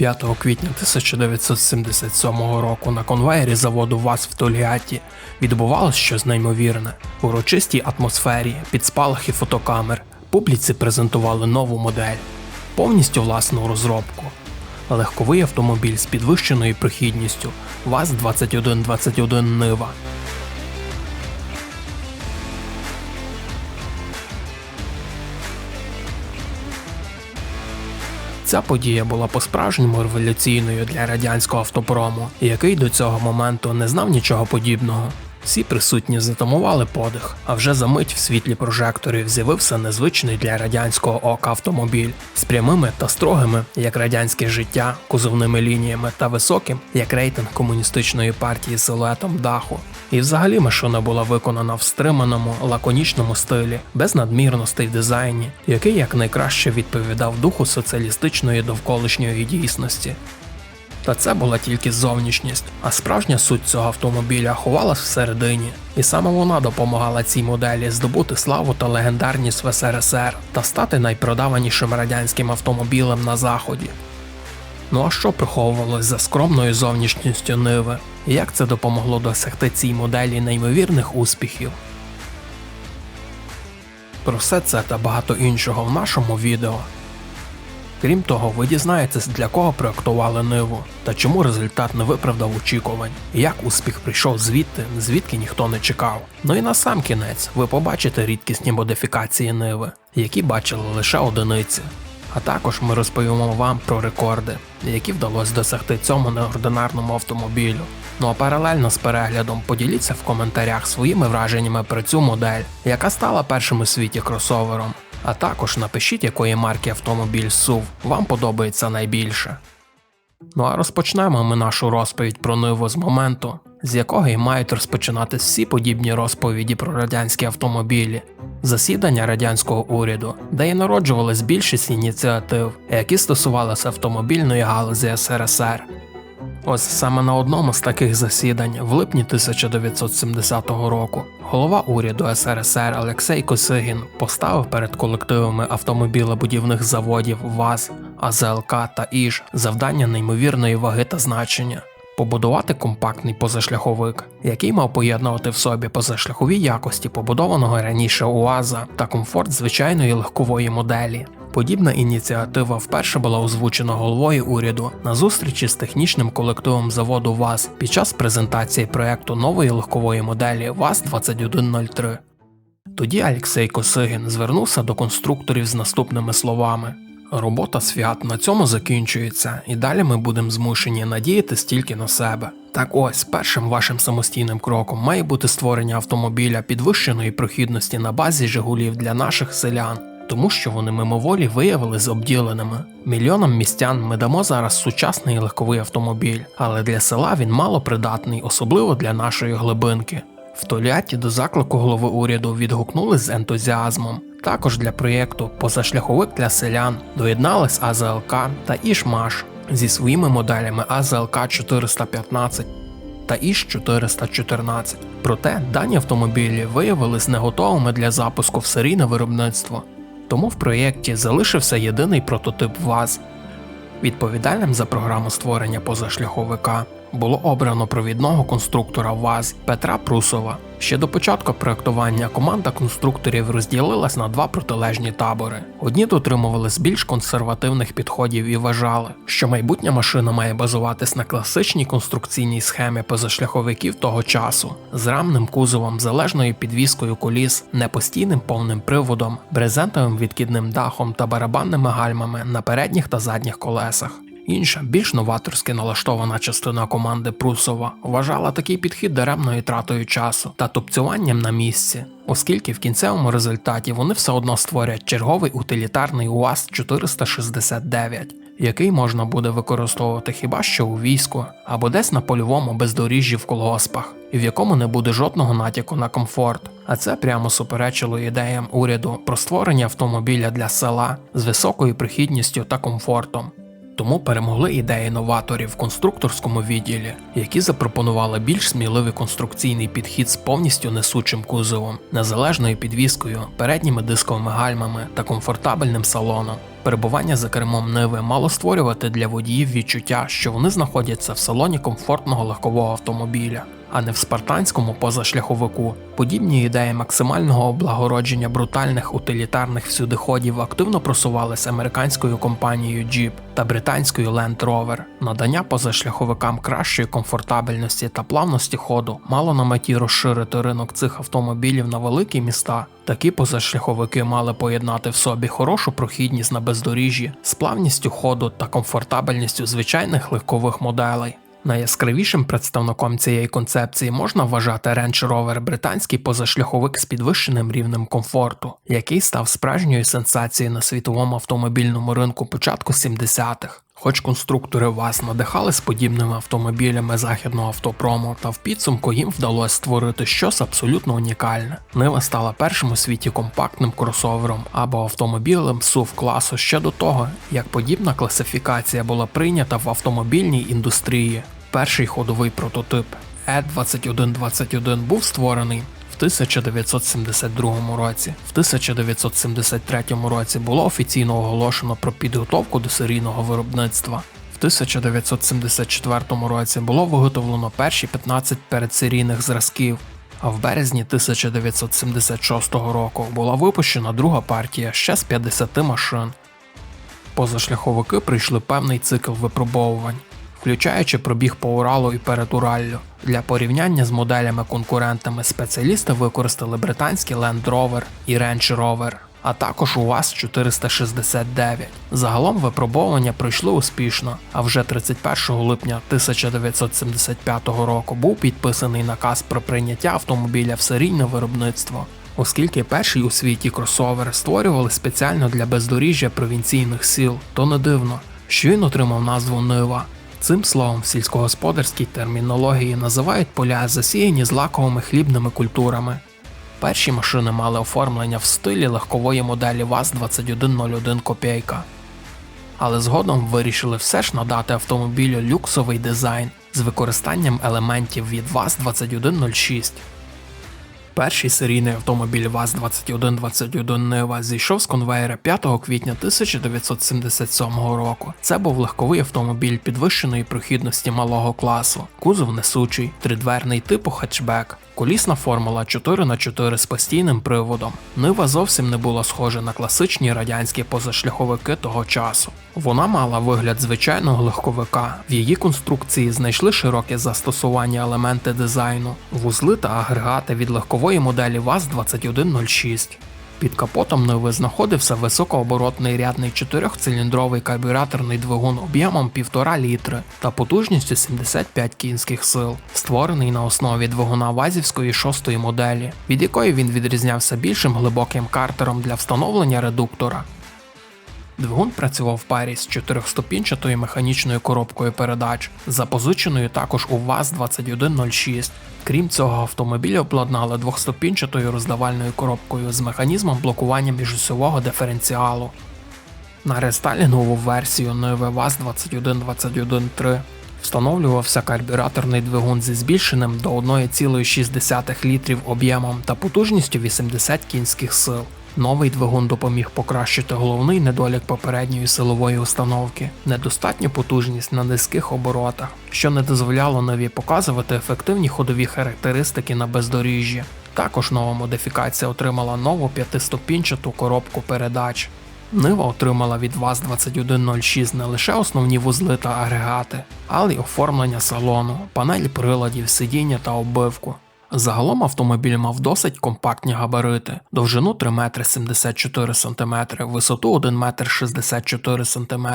5 квітня 1977 року на конвеєрі заводу ВАЗ в Тольятті відбувалось щось неймовірне. В урочистій атмосфері, під спалахи фотокамер, публіці презентували нову модель, повністю власну розробку. Легковий автомобіль з підвищеною прохідністю ВАЗ-2121 Нива. Ця подія була по-справжньому революційною для радянського автопрому, який до цього моменту не знав нічого подібного. Всі присутні затамували подих, а вже за мить в світлі прожекторів з'явився незвичний для радянського ока автомобіль з прямими та строгими, як радянське життя, кузовними лініями та високим, як рейтинг комуністичної партії силуетом даху. І взагалі машина була виконана в стриманому, лаконічному стилі, без надмірностей в дизайні, який якнайкраще відповідав духу соціалістичної довколишньої дійсності. Та це була тільки зовнішність, а справжня суть цього автомобіля ховалась всередині, і саме вона допомагала цій моделі здобути славу та легендарність в СРСР та стати найпродаванішим радянським автомобілем на заході. Ну а що приховувалось за скромною зовнішністю Ниви, і як це допомогло досягти цій моделі неймовірних успіхів? Про все це та багато іншого в нашому відео. Крім того, ви дізнаєтесь, для кого проектували Ниву та чому результат не виправдав очікувань, як успіх прийшов звідти, звідки ніхто не чекав. Ну і на сам кінець ви побачите рідкісні модифікації Ниви, які бачили лише одиниці. А також ми розповімо вам про рекорди, які вдалося досягти цьому неординарному автомобілю. Ну а паралельно з переглядом поділіться в коментарях своїми враженнями про цю модель, яка стала першим у світі кросовером. А також напишіть, якої марки автомобіль SUV вам подобається найбільше. Ну а розпочнемо ми нашу розповідь про Ниву з моменту, з якого і мають розпочинати всі подібні розповіді про радянські автомобілі, засідання радянського уряду, де і народжувалась більшість ініціатив, які стосувалися автомобільної галузі СРСР. Ось саме на одному з таких засідань, в липні 1970 року, голова уряду СРСР Олексій Косигін поставив перед колективами автомобілебудівних заводів ВАЗ, АЗЛК та ІЖ завдання неймовірної ваги та значення. Побудувати компактний позашляховик, який мав поєднувати в собі позашляхові якості побудованого раніше УАЗа та комфорт звичайної легкової моделі. Подібна ініціатива вперше була озвучена головою уряду на зустрічі з технічним колективом заводу ВАЗ під час презентації проекту нової легкової моделі ВАЗ-2103. Тоді Алексей Косигін звернувся до конструкторів з наступними словами: Робота свят на цьому закінчується, і далі ми будемо змушені надіятись тільки на себе. Так ось першим вашим самостійним кроком має бути створення автомобіля підвищеної прохідності на базі Жигулів для наших селян тому що вони мимоволі виявились обділеними. Мільйонам містян ми дамо зараз сучасний легковий автомобіль, але для села він мало придатний, особливо для нашої глибинки. В Толяті до заклику голови уряду відгукнулись з ентузіазмом. Також для проєкту Позашляховик для селян доєдналась АЗЛК та Ішмаш зі своїми моделями АЗЛК 415 та Іш 414. Проте дані автомобілі виявились не готовими для запуску в серійне виробництво тому в проєкті залишився єдиний прототип ВАЗ. Відповідальним за програму створення позашляховика було обрано провідного конструктора ВАЗ Петра Прусова. Ще до початку проектування команда конструкторів розділилась на два протилежні табори. Одні дотримувались більш консервативних підходів і вважали, що майбутня машина має базуватись на класичній конструкційній схемі позашляховиків того часу, з рамним кузовом, залежною підвіскою коліс, непостійним повним приводом, брезентовим відкидним дахом та барабанними гальмами на передніх та задніх колесах. Інша, більш новаторськи налаштована частина команди Прусова вважала такий підхід даремною тратою часу та тупцюванням на місці, оскільки в кінцевому результаті вони все одно створять черговий утилітарний УАЗ 469, який можна буде використовувати хіба що у війську або десь на польовому бездоріжжі в колгоспах, і в якому не буде жодного натяку на комфорт. А це прямо суперечило ідеям уряду про створення автомобіля для села з високою прихідністю та комфортом. Тому перемогли ідеї новаторів в конструкторському відділі, які запропонували більш сміливий конструкційний підхід з повністю несучим кузовом, незалежною підвіскою, передніми дисковими гальмами та комфортабельним салоном. Перебування за кермом Ниви мало створювати для водіїв відчуття, що вони знаходяться в салоні комфортного легкового автомобіля, а не в спартанському позашляховику. Подібні ідеї максимального облагородження брутальних утилітарних всюдиходів активно просувалися американською компанією Jeep та британською Land Rover. Надання позашляховикам кращої комфортабельності та плавності ходу мало на меті розширити ринок цих автомобілів на великі міста. Такі позашляховики мали поєднати в собі хорошу прохідність на бездоріжжі з плавністю ходу та комфортабельністю звичайних легкових моделей. Найяскравішим представником цієї концепції можна вважати Range Rover британський позашляховик з підвищеним рівнем комфорту, який став справжньою сенсацією на світовому автомобільному ринку початку 70-х. Хоч конструктори ВАЗ надихались подібними автомобілями західного автопрому, та в підсумку їм вдалося створити щось абсолютно унікальне. Нива стала першим у світі компактним кросовером або автомобілем SUV класу ще до того, як подібна класифікація була прийнята в автомобільній індустрії. Перший ходовий прототип E2121 був створений 1972 році. В 1973 році було офіційно оголошено про підготовку до серійного виробництва. В 1974 році було виготовлено перші 15 передсерійних зразків, а в березні 1976 року була випущена друга партія ще з 50 машин. Позашляховики прийшли певний цикл випробовувань включаючи пробіг по Уралу і перед Ураллю. Для порівняння з моделями-конкурентами спеціалісти використали британський Land Rover і Range Rover, а також УАЗ 469. Загалом випробовування пройшли успішно, а вже 31 липня 1975 року був підписаний наказ про прийняття автомобіля в серійне виробництво. Оскільки перший у світі кросовер створювали спеціально для бездоріжжя провінційних сіл, то не дивно, що він отримав назву Нива. Цим словом в сільськогосподарській термінології називають поля, засіяні злаковими хлібними культурами. Перші машини мали оформлення в стилі легкової моделі ВАЗ-2101 Копійка. Але згодом вирішили все ж надати автомобілю люксовий дизайн з використанням елементів від ВАЗ-2106. Перший серійний автомобіль ВАЗ-2121 Нива зійшов з конвейера 5 квітня 1977 року. Це був легковий автомобіль підвищеної прохідності малого класу, кузов несучий, тридверний типу хетчбек. Колісна формула 4х4 з постійним приводом. Нива зовсім не була схожа на класичні радянські позашляховики того часу. Вона мала вигляд звичайного легковика. В її конструкції знайшли широке застосування елементи дизайну, вузли та агрегати від легкової моделі ВАЗ-2106. Під капотом Ниви знаходився високооборотний рядний чотирьохциліндровий карбюраторний двигун об'ємом 1,5 літри та потужністю 75 кінських сил, створений на основі двигуна вазівської шостої моделі, від якої він відрізнявся більшим глибоким картером для встановлення редуктора. Двигун працював в парі з чотирьохступінчатою механічною коробкою передач, запозиченою також у ВАЗ-2106. Крім цього, автомобіль обладнали двохступінчатою роздавальною коробкою з механізмом блокування міжосьового диференціалу. На рестайлінгову версію Nive ВАЗ-2121.3 встановлювався карбюраторний двигун зі збільшеним до 1,6 літрів об'ємом та потужністю 80 кінських сил. Новий двигун допоміг покращити головний недолік попередньої силової установки недостатню потужність на низьких оборотах, що не дозволяло нові показувати ефективні ходові характеристики на бездоріжжі. Також нова модифікація отримала нову п'ятиступінчату коробку передач. Нива отримала від ВАЗ-2106 не лише основні вузли та агрегати, але й оформлення салону, панель приладів, сидіння та оббивку. Загалом автомобіль мав досить компактні габарити, довжину 3 метри 74 см, висоту 1 метр 64 см,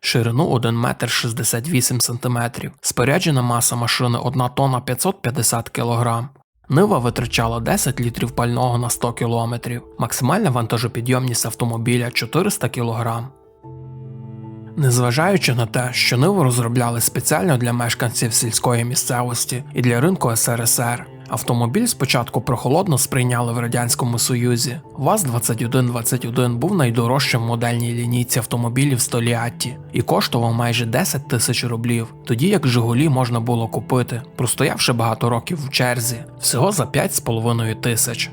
ширину 1 метр 68 см, споряджена маса машини 1 тонна 550 кг. Нива витрачала 10 літрів пального на 100 км, максимальна вантажопідйомність автомобіля 400 кг. Незважаючи на те, що ниву розробляли спеціально для мешканців сільської місцевості і для ринку СРСР, Автомобіль спочатку прохолодно сприйняли в Радянському Союзі. ВАЗ-2121 був найдорожчим модельній лінійці автомобілів Століатті і коштував майже 10 тисяч рублів, тоді як Жигулі можна було купити, простоявши багато років в черзі, всього за 5,5 тисяч.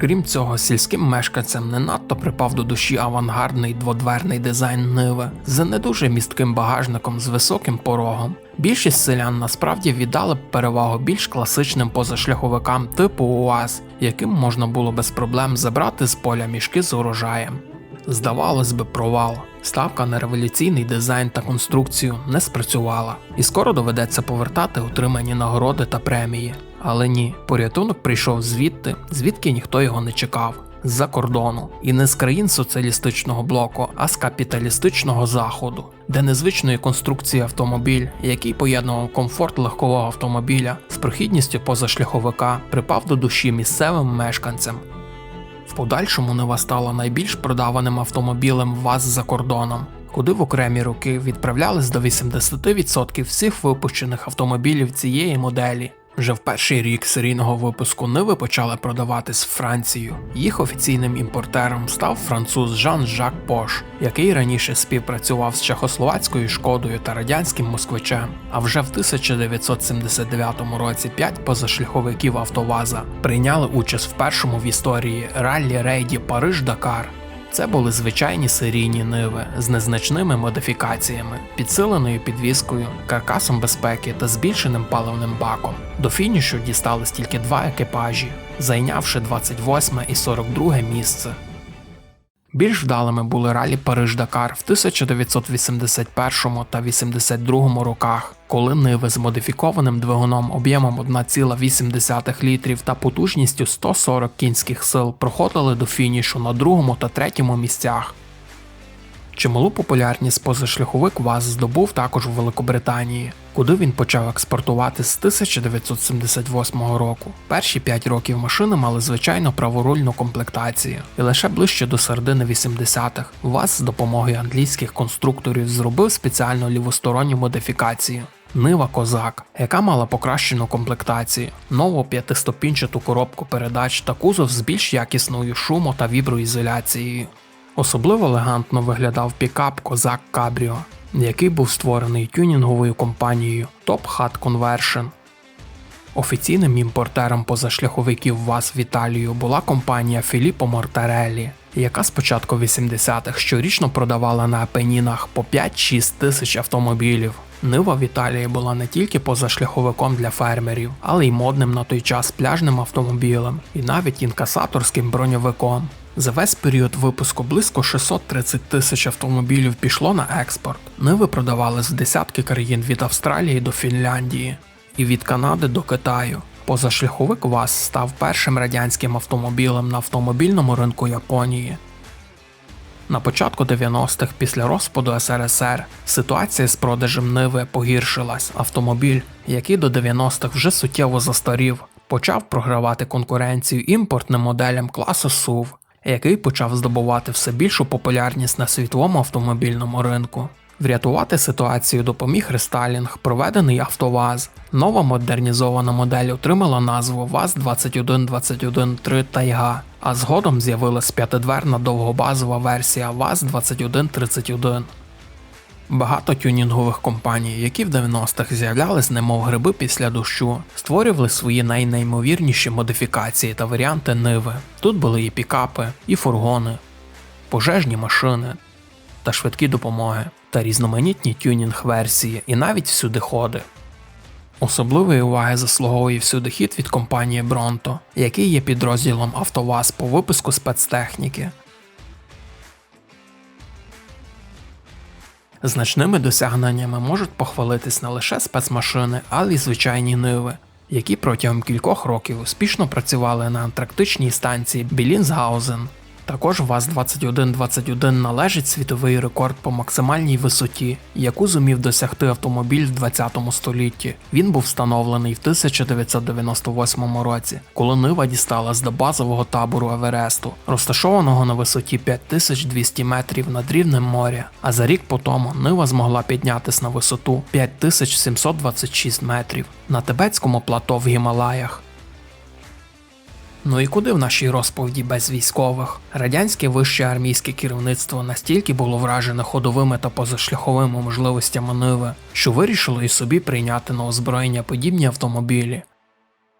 Крім цього, сільським мешканцям не надто припав до душі авангардний дводверний дизайн Ниви з не дуже містким багажником з високим порогом. Більшість селян насправді віддали б перевагу більш класичним позашляховикам типу УАЗ, яким можна було без проблем забрати з поля мішки з урожаєм. Здавалось би, провал. Ставка на революційний дизайн та конструкцію не спрацювала, і скоро доведеться повертати отримані нагороди та премії. Але ні, порятунок прийшов звідти, звідки ніхто його не чекав. З-за кордону, і не з країн соціалістичного блоку, а з капіталістичного заходу, де незвичної конструкції автомобіль, який поєднував комфорт легкового автомобіля з прохідністю позашляховика, припав до душі місцевим мешканцям. В подальшому Нива стала найбільш продаваним автомобілем ВАЗ за кордоном, куди в окремі роки відправлялись до 80% всіх випущених автомобілів цієї моделі. Вже в перший рік серійного випуску Ниви почали продаватись в Францію. Їх офіційним імпортером став француз Жан-Жак Пош, який раніше співпрацював з чехословацькою шкодою та радянським москвичем. А вже в 1979 році п'ять позашляховиків Автоваза прийняли участь в першому в історії раллі рейді Париж-Дакар. Це були звичайні серійні ниви з незначними модифікаціями, підсиленою підвіскою, каркасом безпеки та збільшеним паливним баком. До фінішу дістались тільки два екіпажі, зайнявши 28 і 42 місце. Більш вдалими були ралі Париж-Дакар в 1981 та 82 роках, коли ниви з модифікованим двигуном об'ємом 1,8 літрів та потужністю 140 кінських сил проходили до фінішу на другому та третьому місцях. Чималу популярність позашляховик ВАЗ здобув також у Великобританії, куди він почав експортувати з 1978 року. Перші 5 років машини мали звичайно праворульну комплектацію, і лише ближче до середини 80-х ВАЗ з допомогою англійських конструкторів зробив спеціальну лівосторонню модифікацію. Нива Козак, яка мала покращену комплектацію, нову п'ятиступінчату коробку передач та кузов з більш якісною шумо та віброізоляцією. Особливо елегантно виглядав пікап Козак Cabrio, який був створений тюнінговою компанією Top Hat Conversion. Офіційним імпортером позашляховиків ВАЗ в Італію була компанія Філіппо Мортареллі, яка з початку 80-х щорічно продавала на апенінах по 5-6 тисяч автомобілів. Нива в Італії була не тільки позашляховиком для фермерів, але й модним на той час пляжним автомобілем і навіть інкасаторським броньовиком. За весь період випуску близько 630 тисяч автомобілів пішло на експорт. Ниви продавались в десятки країн від Австралії до Фінляндії і від Канади до Китаю. Позашляховик ВАЗ став першим радянським автомобілем на автомобільному ринку Японії. На початку 90-х після розпаду СРСР ситуація з продажем Ниви погіршилась. Автомобіль, який до 90-х вже суттєво застарів, почав програвати конкуренцію імпортним моделям класу SUV, який почав здобувати все більшу популярність на світовому автомобільному ринку. Врятувати ситуацію допоміг рестайлінг, проведений Автоваз. Нова модернізована модель отримала назву ВАЗ-21213 Тайга, а згодом з'явилась п'ятидверна довгобазова версія ВАЗ-2131. Багато тюнінгових компаній, які в 90-х з'являлись немов гриби після дощу, створювали свої найнеймовірніші модифікації та варіанти ниви. Тут були і пікапи, і фургони, пожежні машини та швидкі допомоги, та різноманітні тюнінг-версії, і навіть всюдиходи. Особливої уваги заслуговує всюдихід від компанії Bronto, який є підрозділом АвтоВАЗ по випуску спецтехніки. Значними досягненнями можуть похвалитись не лише спецмашини, але й звичайні ниви, які протягом кількох років успішно працювали на антарктичній станції Білінсгаузен. Також ВАЗ-2121 належить світовий рекорд по максимальній висоті, яку зумів досягти автомобіль в 20 столітті. Він був встановлений в 1998 році, коли Нива дісталась до базового табору Евересту, розташованого на висоті 5200 метрів над рівнем моря. А за рік по тому Нива змогла піднятись на висоту 5726 метрів на тибетському плато в Гімалаях. Ну і куди в нашій розповіді без військових? Радянське вище армійське керівництво настільки було вражене ходовими та позашляховими можливостями Ниви, що вирішило і собі прийняти на озброєння подібні автомобілі.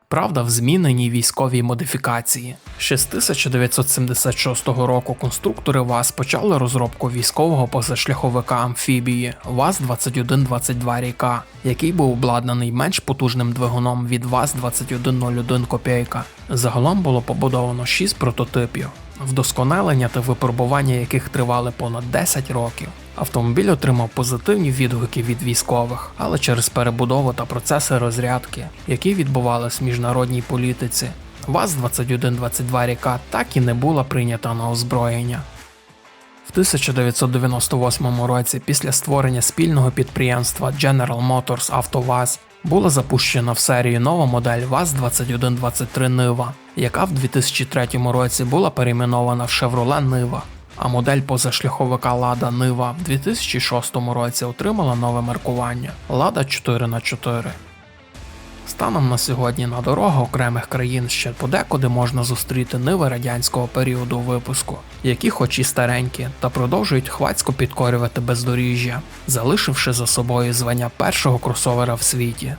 Правда в зміненій військовій модифікації. Ще з 1976 року конструктори ВАЗ почали розробку військового позашляховика амфібії ВАЗ-2122 ріка, який був обладнаний менш потужним двигуном від ВАЗ-2101 Копійка. Загалом було побудовано 6 прототипів, вдосконалення та випробування яких тривали понад 10 років. Автомобіль отримав позитивні відгуки від військових, але через перебудову та процеси розрядки, які відбувались в міжнародній політиці, ВАЗ-2122 ріка так і не була прийнята на озброєння. В 1998 році, після створення спільного підприємства General Motors AutoVAZ, була запущена в серію нова модель ВАЗ-2123 Нива, яка в 2003 році була перейменована в Chevrolet Нива, а модель позашляховика Лада Нива в 2006 році отримала нове маркування Лада 4х4. Станом на сьогодні на дорогах окремих країн ще подекуди можна зустріти ниви радянського періоду випуску, які хоч і старенькі, та продовжують хвацько підкорювати бездоріжжя, залишивши за собою звання першого кросовера в світі.